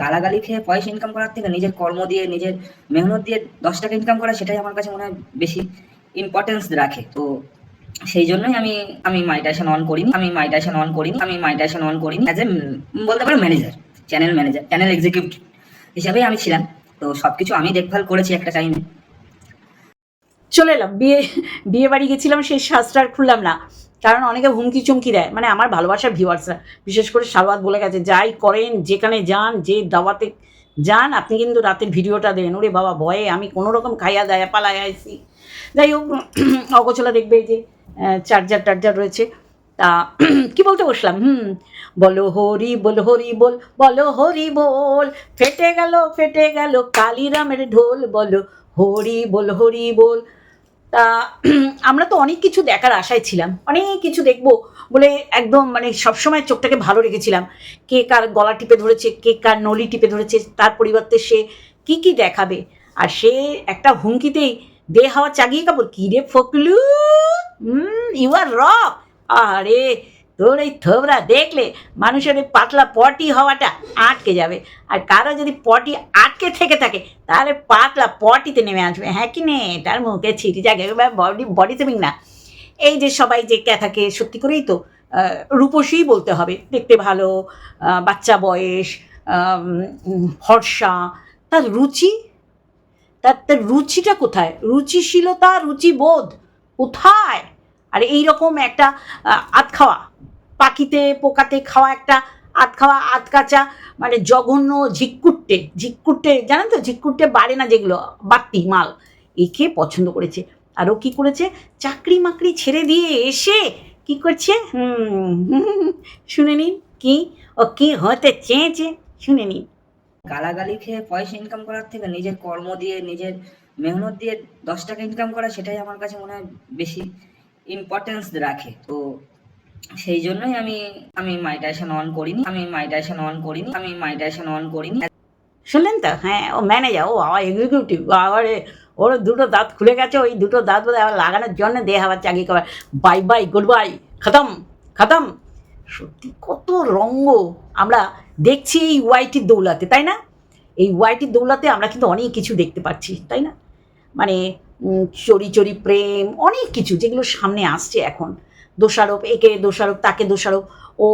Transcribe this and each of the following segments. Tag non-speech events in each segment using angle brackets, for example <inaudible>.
গালাগালি খেয়ে পয়সা ইনকাম করার থেকে নিজের কর্ম দিয়ে, নিজের মেহনত দিয়ে দশ টাকা ইনকাম করা সেটাই আমার কাছে মনে হয় বেশি ইম্পর্টেন্স রাখে। তো সেই জন্যই আমি আমি মাইটাইশন অন করিনি, আমি মাইটাইশন অন করিনি, আমি মাইটাইশন অন করিনি অ্যাজ এ বলতে পারো manager channel manager channel executive হিসাবেই আমি ছিলাম। তো সব কিছু আমি দেখভাল করেছি একটা টাইমে চলে এলাম, বিয়ে বিয়ে বাড়ি গেছিলাম, সেই সাজটা আর খুললাম না। কারণ অনেকে হুমকি চুমকি দেয়। মানে আমার ভালোবাসার ভিউয়ার্সরা বিশেষ করে সালবাদ বলে গেছে, যাই করেন, যেখানে যান, যে দাওয়াতে যান, আপনি কিন্তু রাতের ভিডিওটা দেন। ওরে বাবা, ভয়ে আমি কোনো রকম খাইয়া দায়া পালাইয়া আইসি যাই হোক, <clears throat> অগোছলা দেখবে যে চার্জার টার্জার রয়েছে। তা <clears throat> কি বলতে বসলাম? হুম, বলো হরি বল হরি বল, বলো হরি বল, ফেটে গেল ফেটে গেল কালিরামের ঢোল। বলো হরি বল হরি বল তা, <clears throat> আমরা তো অনেক কিছু দেখার আশায় ছিলাম। অনেক কিছু দেখব বলে একদম মানে সবসময় চোখটাকে ভালো রেখেছিলাম। কে কার গলা টিপে ধরেছে, কে কার নলি টিপে ধরেছে, তার পরিবর্তে সে কি কি দেখাবে? আর সে একটা হুমকিতেই দে হাওয়া চাগিয়ে কাপড়। কী রে ফকলু? ইউ আর রক আরে তোর এই থবরা দেখলে মানুষের এই পাতলা পটি হওয়াটা আটকে যাবে। আর কারও যদি পটি আটকে থেকে থাকে, তাহলে পাতলা পটিতে নেমে আসবে। হ্যাঁ কি নে, তার মুখে ছিটি জাগে বডি বডি সেভিং না। এই যে সবাই যে ক্যাথাকে সত্যি করেই তো রূপসী বলতে হবে। দেখতে ভালো বাচ্চা বয়স ফর্সা। তার রুচি? তার তার রুচিটা কোথায়? রুচিশীলতা, রুচিবোধ কোথায়? আর এই রকম একটা আধ খাওয়া। পাখিতে পোকাতে খাওয়া একটা আধ খাওয়া আধ কাঁচা মানে জঘন্য ঝিক্কুট্টে ঝিক্কুট্টে জানেন তো? ঝিক্কুট্টে বাড়ে না যেগুলো বাড়তি মাল। একে পছন্দ করেছে। আর ও কী করেছে? চাকরি মাকরি ছেড়ে দিয়ে এসে কি করছে? হুম, শুনে নিন। কি? ও কি হতে চেয়েছে? শুনে নিন। গালাগালি খেয়ে পয়সা ইনকাম করার থেকে নিজের কর্ম দিয়ে নিজের মেহনত দিয়ে দশ টাকা ইনকাম করা সেটাই আমার কাছে মনে হয় বেশি ইম্পর্টেন্স রাখে। তো সেই জন্যই আমি আমি মাইটাইশন অন করিনি, আমি মাইটাইশন অন করিনি, আমি মাইটাইশন অন করিনি। শুনলেন তো? হ্যাঁ ও ম্যানেজার ও আবার এক্সিকিউটিভ আবারে ওর দুটো দাঁত খুলে গেছে, ওই দুটো দাঁত বোধ আবার লাগানোর জন্য দেহ আবার চাকরি করার। বাই বাই গুড বাই খতম খতম। সত্যি কত রঙ্গ। আমরা দেখছি এই ওয়াইটির দৌলাতে, তাই না? এই ওয়াইটির দৌলাতে আমরা কিন্তু অনেক কিছু দেখতে পাচ্ছি, তাই না? মানে চরি চরি, প্রেম, অনেক কিছু যেগুলো সামনে আসছে এখন। দোষারোপ, একে দোষারোপ, তাকে দোষারোপ। ও,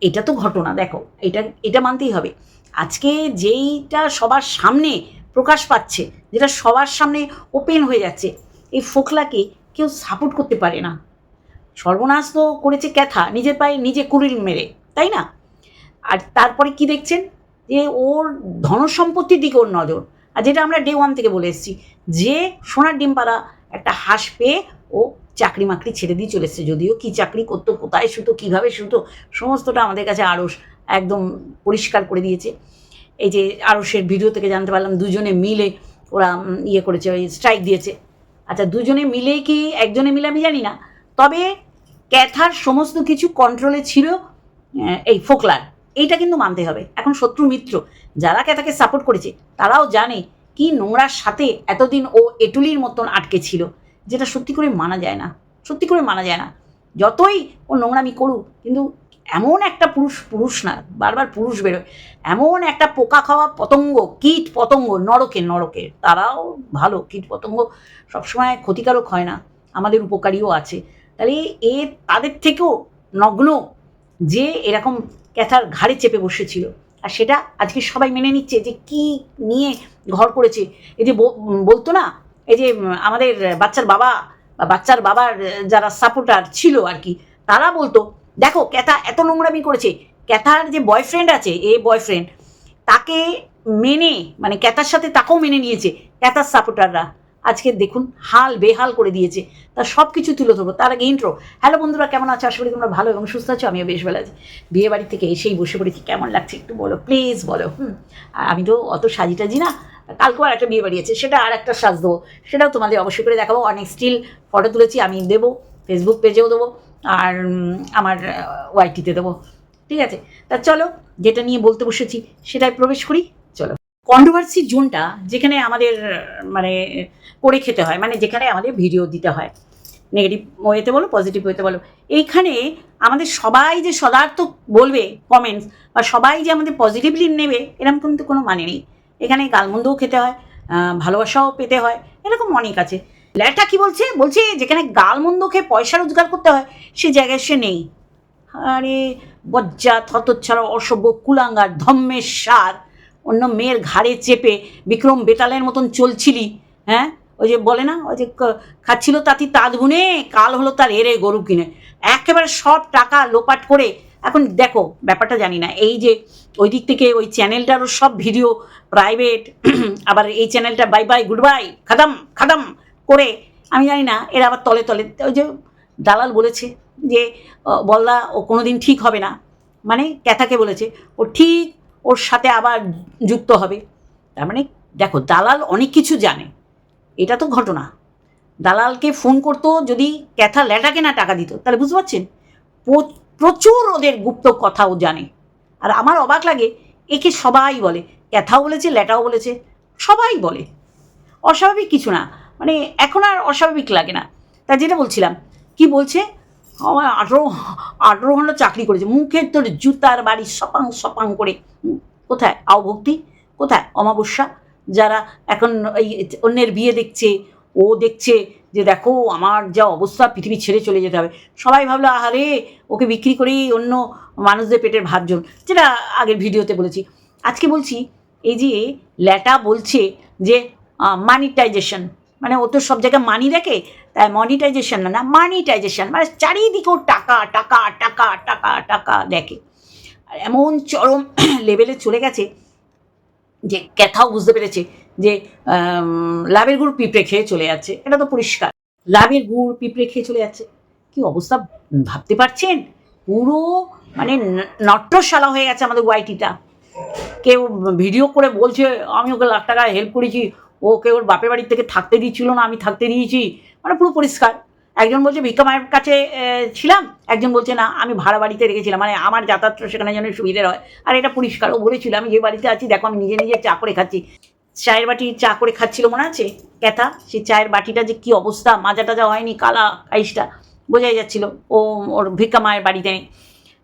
এটা তো ঘটনা, দেখো, এটা এটা মানতেই হবে। আজকে যেইটা সবার সামনে প্রকাশ পাচ্ছে, যেটা সবার সামনে ওপেন হয়ে যাচ্ছে, এই ফোকলাকে কেউ সাপোর্ট করতে পারে না। সর্বনাশ তো করেছে ক্যাথা, নিজের পায়ে নিজে কুড়িল মেরে, তাই না? আর তারপরে কি দেখছেন? যে ওর ধনসম্পত্তির দিকে ওর নজর। আর যেটা আমরা ডে ওয়ান থেকে বলে এসেছি, যে সোনার ডিম পাড়া একটা হাঁস পেয়ে ও চাকরি মাকরি ছেড়ে দিয়ে চলে এসছে। যদিও কি চাকরি করতো, কোথায় শুতো, কীভাবে শুতো, সমস্তটা আমাদের কাছে আড়স একদম পরিষ্কার করে দিয়েছে। এই যে আড়সের ভিডিও থেকে জানতে পারলাম, দুজনে মিলে ওরা ইয়ে করেছে, ওই স্ট্রাইক দিয়েছে। আচ্ছা দুজনে মিলে কি একজনে মিলে আমি জানি না। তবে ক্যাথার সমস্ত কিছু কন্ট্রোলে ছিল এই ফোকলার। এইটা কিন্তু মানতে হবে। এখন শত্রু মিত্র, যারা ক্যাথাকে সাপোর্ট করেছে, তারাও জানে কি নোংরার সাথে এতদিন ও এটুলির মতন আটকে ছিল। যেটা সত্যি করে মানা যায় না, সত্যি করে মানা যায় না। যতই ও নোংরামি করুক, কিন্তু এমন একটা পুরুষ পুরুষ না, বারবার পুরুষ বেরোয়, এমন একটা পোকা খাওয়া পতঙ্গ, কীট পতঙ্গ, নরকে নরকে, তারাও ভালো, কীট পতঙ্গ সবসময় ক্ষতিকারক হয় না, আমাদের উপকারীও আছে। তাহলে এ তাদের থেকেও নগ্ন যে এরকম ক্যাথার ঘাড়ে চেপে বসেছিল, আর সেটা আজকে সবাই মেনে নিচ্ছে যে কি নিয়ে ঘর করেছে। এই যে বলতো না এই যে আমাদের বাচ্চার বাবা বা বাচ্চার বাবার যারা সাপোর্টার ছিল আর কি, তারা বলতো, দেখো, ক্যাথা এত নোংরামি করেছে। ক্যাথার যে বয়ফ্রেন্ড আছে, এ বয়ফ্রেন্ড তাকে মেনে মানে ক্যাথার সাথে তাকেও মেনে নিয়েছে, ক্যাথার সাপোর্টাররা আজকে দেখুন, হাল বেহাল করে দিয়েছে। তার সব কিছু তুলে ধরবো। তার আগে ইন্ট্রো হ্যালো বন্ধুরা, কেমন আছো? আশা করি তোমরা ভালো এবং সুস্থ আছো। আমিও বেশ ভালো আছি। বিয়ে বাড়ি থেকে এসেই বসে পড়েছি। কেমন লাগছে একটু বলো? প্লিজ বলো। হুম। আর আমি তো অত সাজি টাজি না। কালকেও আর একটা বিয়ে বাড়ি আছে, সেটা আর একটা সাজ দেবো। সেটাও তোমাদের অবশ্যই করে দেখাবো। অনেক স্টিল ফটো তুলেছি, আমি দেবো ফেসবুক পেজেও দেবো, আর আমার ওয়াইটিতে দেবো। ঠিক আছে? তা চলো, যেটা নিয়ে বলতে বসেছি সেটাই প্রবেশ করি, চলো। কন্ট্রোভার্সি জোনটা যেখানে আমাদের মানে করে খেতে হয় মানে যেখানে আমাদের ভিডিও দিতে হয়। নেগেটিভ ওয়েতে বলো পজিটিভ ওয়েতে বলো। এইখানে আমাদের সবাই যে সদার্থ বলবে কমেন্টস বা সবাই যে আমাদের পজিটিভলি নেবে এরকম কিন্তু কোনো মানে নেই। এখানে গালমন্দও খেতে হয় ভালোবাসাও পেতে হয়, এরকম অনেক আছে। ল্যাটা কি বলছে? বলছে যেখানে গালমন্দ খেয়ে পয়সা রোজগার করতে হয়, সে জায়গায় সে নেই। আরে, বজ্জা, থতচ্ছাড়া, অসভ্য, কুলাঙ্গার, ধম্মের সার। অন্য মেয়ের ঘাড়ে চেপে বিক্রম বেতালের মতন চলছিলি হ্যাঁ? ওই যে বলে না, ওই যে খাচ্ছিল তাঁতি তাঁত বুনে, কাল হলো তার এরে গরু কিনে। একেবারে সব টাকা লোপাট করে এখন দেখো, ব্যাপারটা জানি না। এই যে ওই দিক থেকে ওই চ্যানেলটারও সব ভিডিও প্রাইভেট <clears throat> আবার এই চ্যানেলটা বাই বাই গুড বাই খাদাম খাদাম করে, আমি জানি না, এরা আবার তলে তলে, ওই যে দালাল বলেছে যে বলদা, ও কোনো দিন ঠিক হবে না। মানে ক্যাথাকে বলেছে, ও ঠিক ওর সাথে আবার যুক্ত হবে। তার মানে দেখো, দালাল অনেক কিছু জানে। এটা তো ঘটনা। দালালকে ফোন করতো যদি ক্যাথা ল্যাটাকে না টাকা দিত, তাহলে বুঝতে পারছেন? প্র- প্রচুর ওদের গুপ্ত কথাও জানে। আর আমার অবাক লাগে, একে সবাই বলে। ক্যাথাও বলেছে, ল্যাটাও বলেছে, সবাই বলে। অস্বাভাবিক কিছু না মানে এখন আর অস্বাভাবিক লাগে না। তা যেটা বলছিলাম, কি বলছে? আমার আঠেরো আঠেরো ঘণ্টা চাকরি করেছে মুখে তোর জুতার বাড়ি সপাং সপাং করে। কোথায়? আওভক্তি কোথায়? অমাবস্যা? যারা এখন এই অন্যের বিয়ে দেখছে, ও দেখছে যে দেখো আমার যা অবস্থা, পৃথিবী ছেড়ে চলে যেতে হবে। সবাই ভাবলো, আহারে, ওকে বিক্রি করেই অন্য মানুষদের পেটের ভাত জোন যেটা আগের ভিডিওতে বলেছি। আজকে বলছি, এই যে ল্যাটা বলছে যে মানিটাইজেশন মানে ও তো সব জায়গায় মানি দেখে, তাই মনিটাইজেশন না না মানিটাইজেশন মানে চারিদিকে টাকা টাকা টাকা টাকা টাকা দেখে। এমন চরম <clears throat> লেভেলে চলে গেছে যে ক্যাথাও বুঝতে পেরেছে যে লাভের গুড় পিঁপড়ে খেয়ে চলে যাচ্ছে, এটা তো পরিষ্কার। লাভের গুড় পিঁপড়ে খেয়ে চলে যাচ্ছে। কি অবস্থা? ভাবতে পারছেন? পুরো মানে ন- নট্যশালা হয়ে গেছে আমাদের ওয়াইটিটা। কেউ ভিডিও করে বলছে, আমি ওকে লাখ টাকা হেল্প করেছি। ওকে ওর বাপের বাড়ির থেকে থাকতে দিচ্ছিল না, আমি থাকতে দিয়েছি। মানে পুরো পরিষ্কার। একজন বলছে, ভিক্ষা মায়ের কাছে ছিলাম? একজন বলছে, না, আমি ভাড়া বাড়িতে রেখেছিলাম। মানে আমার যাতায়াত সেখানে যেন সুবিধে হয়। আর এটা পরিষ্কার, ও বলেছিল, আমি যে বাড়িতে আছি, দেখো, আমি নিজে নিজে চা করে খাচ্ছি। চায়ের বাটি চা করে খাচ্ছিল, মনে আছে? ক্যাথা, সেই চায়ের বাটিটা যে কি অবস্থা, মাজা টাজা হয়নি, কালা আইসটা, বোঝাই যাচ্ছিল, ও, ওর ভিক্ষা মায়ের বাড়িতে নেই।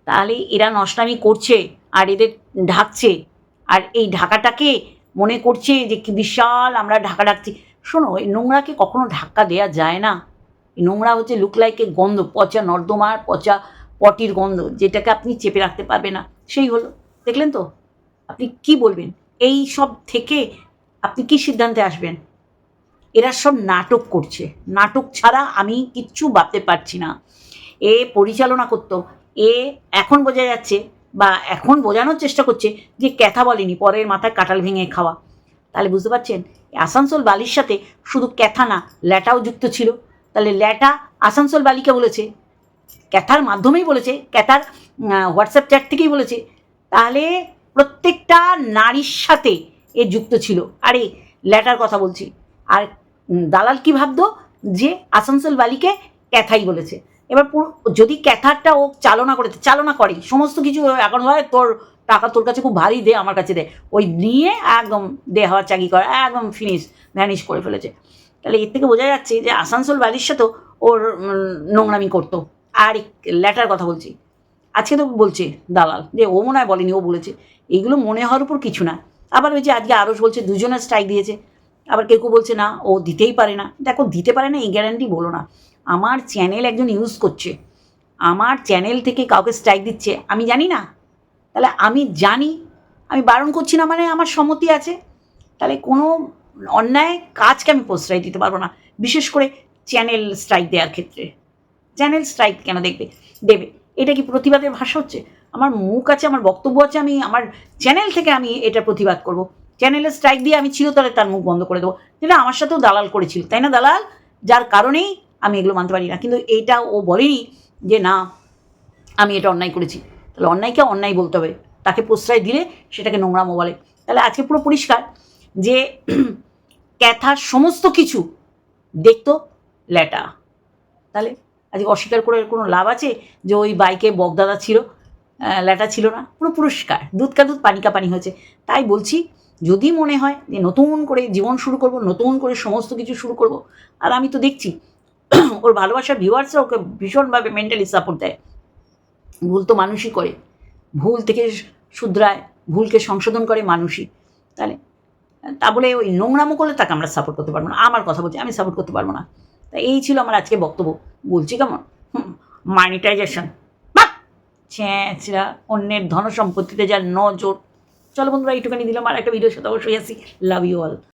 তাহলে এরা নষ্টামি করছে, আর এদের ঢাকছে, আর এই ঢাকাটাকে মনে করছে যে কি বিশাল আমরা ঢাকা ডাকছি শোনো এই নোংরাকে কখনো ধাক্কা দেওয়া যায় না। নোংরা হচ্ছে লুকলাইকে গন্ধ, পচা নর্দমার, পচা পটির গন্ধ, যেটাকে আপনি চেপে রাখতে পারবে না। সেই হলো। দেখলেন তো? আপনি কি বলবেন? এই সব থেকে আপনি কি সিদ্ধান্তে আসবেন? এরা সব নাটক করছে। নাটক ছাড়া আমি কিচ্ছু ভাবতে পারছি না। এ পরিচালনা করতো। এ এখন বোঝা যাচ্ছে বা এখন বোঝানোর চেষ্টা করছে যে ক্যাথা বলেনি, পরের মাথায় কাটাল ভেঙে খাওয়া। তাহলে বুঝতে পারছেন? আসানসোল বালির সাথে শুধু ক্যাথা না, ল্যাটাও যুক্ত ছিল। তাহলে ল্যাটা আসানসোল বালিকে বলেছে, ক্যাথার মাধ্যমেই বলেছে, ক্যাথার হোয়াটসঅ্যাপ চ্যাট থেকেই বলেছে। তাহলে প্রত্যেকটা নারীর সাথে এ যুক্ত ছিল। আরে ল্যাটার কথা বলছি। আর দালাল কি ভাবতো? যে আসানসোল বালিকে ক্যাথাই বলেছে। এবার পুরো, যদি ক্যাথারটা ও চালনা করে চালনা করে, সমস্ত কিছু এখন হয়, তোর টাকা তোর কাছে খুব ভারী, দে আমার কাছে দে। ওই নিয়ে একদম দে হওয়া চাকি করে, একদম ফিনিশ ভ্যানিশ করে ফেলেছে। তাহলে এর থেকে বোঝা যাচ্ছে যে আসানসোল বালির সাথেও ওর নোংরামি করতো। আর ল্যাটার কথা বলছি। আজকে তো বলছে দালাল, যে ও মনে হয় বলেনি, ও বলেছে। এইগুলো মনে হওয়ার উপর কিছু না। আবার ওই যে আজকে আরস বলছে দুজনে স্ট্রাইক দিয়েছে। আবার কেউ কেউ বলছে, না, ও দিতেই পারে না। দেখো, দিতে পারে না, এই গ্যারান্টি বলো না। আমার চ্যানেল একজন ইউজ করছে। আমার চ্যানেল থেকে কাউকে স্ট্রাইক দিচ্ছে, আমি জানি না। তাহলে আমি জানি, আমি বারণ করছি না মানে আমার সম্মতি আছে। তাহলে কোনো অন্যায় কাজকে আমি প্রশ্রয় দিতে পারব না। বিশেষ করে চ্যানেল স্ট্রাইক দেওয়ার ক্ষেত্রে। চ্যানেল স্ট্রাইক কেন দেখবে? দেবে। এটা কি প্রতিবাদের ভাষা হচ্ছে? আমার মুখ আছে, আমার বক্তব্য আছে, আমি, আমার চ্যানেল থেকে আমি এটা প্রতিবাদ করব। চ্যানেলে স্ট্রাইক দিয়ে আমি চিরতরে তার মুখ বন্ধ করে দেবো। যেটা আমার সাথেও দালাল করেছিল, তাই না দালাল? যার কারণেই আমি এগুলো মানতে পারি না। কিন্তু এইটা ও বলেনি যে, না, আমি এটা অন্যায় করেছি। তাহলে অন্যায়কে অন্যায় বলতে হবে। তাকে প্রশ্রয় দিলে সেটাকে নোংরামো বলে। তাহলে আজকে পুরো পরিষ্কার। যে ক্যাথার সমস্ত কিছু দেখতো ল্যাটা। তাহলে আজকে অস্বীকার করে কোনো লাভ আছে যে ওই বাইকে বগদাদা ছিল? ল্যাটা ছিল না। পুরো পুরস্কার। দুধ কা দুধ, পানি কা পানি হয়েছে। তাই বলছি, যদি মনে হয় যে নতুন করে জীবন শুরু করব, নতুন করে সমস্ত কিছু শুরু করব, আর আমি তো দেখছি <clears throat> ওর ভালোবাসার ভিউয়ার্সরা ওকে ভীষণভাবে মেন্টালি সাপোর্ট দেয়। ভুল তো মানুষই করে। ভুল থেকে শুধরায়, ভুলকে সংশোধন করে মানুষই। তাহলে তা বলে ওই নোংরামো করলে তাকে আমরা সাপোর্ট করতে পারব না। আমার কথা বলছি, আমি সাপোর্ট করতে পারব না। তা এই ছিল আমার আজকে বক্তব্য। বলছি কেমন? মানিটাইজেশন বা অন্যের ধন সম্পত্তিতে যার নজর। চলো বন্ধুরা, এইটুখানি দিলাম। আর একটা ভিডিওর সাথে অবশ্যই আসি। Love you all